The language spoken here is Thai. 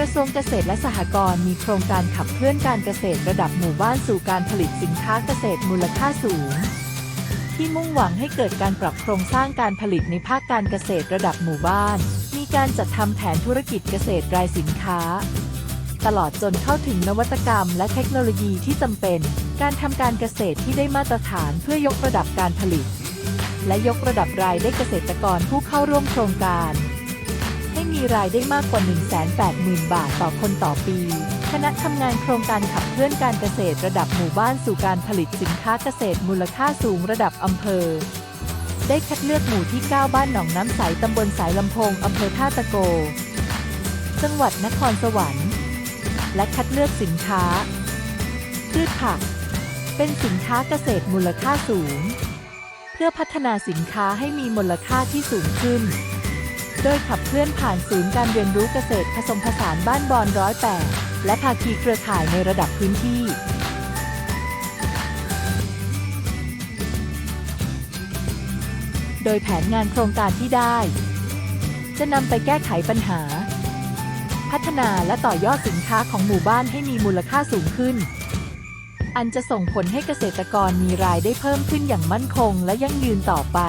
กระทรวงเกษตรและสหกรณ์มีโครงการขับเคลื่อนการเกษตรระดับหมู่บ้านสู่การผลิตสินค้าเกษตรมูลค่าสูง ที่มุ่งหวังให้เกิดการปรับโครงสร้างการผลิตในภาคการเกษตรระดับหมู่บ้าน มีการจัดทำแผนธุรกิจเกษตรรายสินค้า ตลอดจนเข้าถึงนวัตกรรมและเทคโนโลยีที่จำเป็น การทำการเกษตรที่ได้มาตรฐานเพื่อยกระดับการผลิต และยกระดับรายได้เกษตรกรผู้เข้าร่วมโครงการ มีรายได้มากกว่า 180,000 บาทต่อคนต่อปี คณะทำงานโครงการขับเคลื่อนการเกษตรระดับหมู่บ้านสู่การผลิตสินค้าเกษตรมูลค่าสูงระดับอำเภอ ได้คัดเลือกหมู่ที่ 9 บ้านหนองน้ำใสตำบลสายลำโพงอำเภอท่าตะโก จังหวัดนครสวรรค์ และคัดเลือกสินค้าพืชผัก เป็นสินค้าเกษตรมูลค่าสูง เพื่อพัฒนาสินค้าให้มีมูลค่าที่สูงขึ้น โดยขับเคลื่อนผ่านศูนย์การเรียนรู้เกษตรผสมผสานบ้านบอนร้อยแปดและภาคีเครือข่ายในระดับพื้นที่ โดยแผนงานโครงการที่ได้ จะนำไปแก้ไขปัญหา พัฒนาและต่อยอดสินค้าของหมู่บ้านให้มีมูลค่าสูงขึ้น อันจะส่งผลให้เกษตรกรมีรายได้เพิ่มขึ้นอย่างมั่นคงและยั่งยืนต่อไป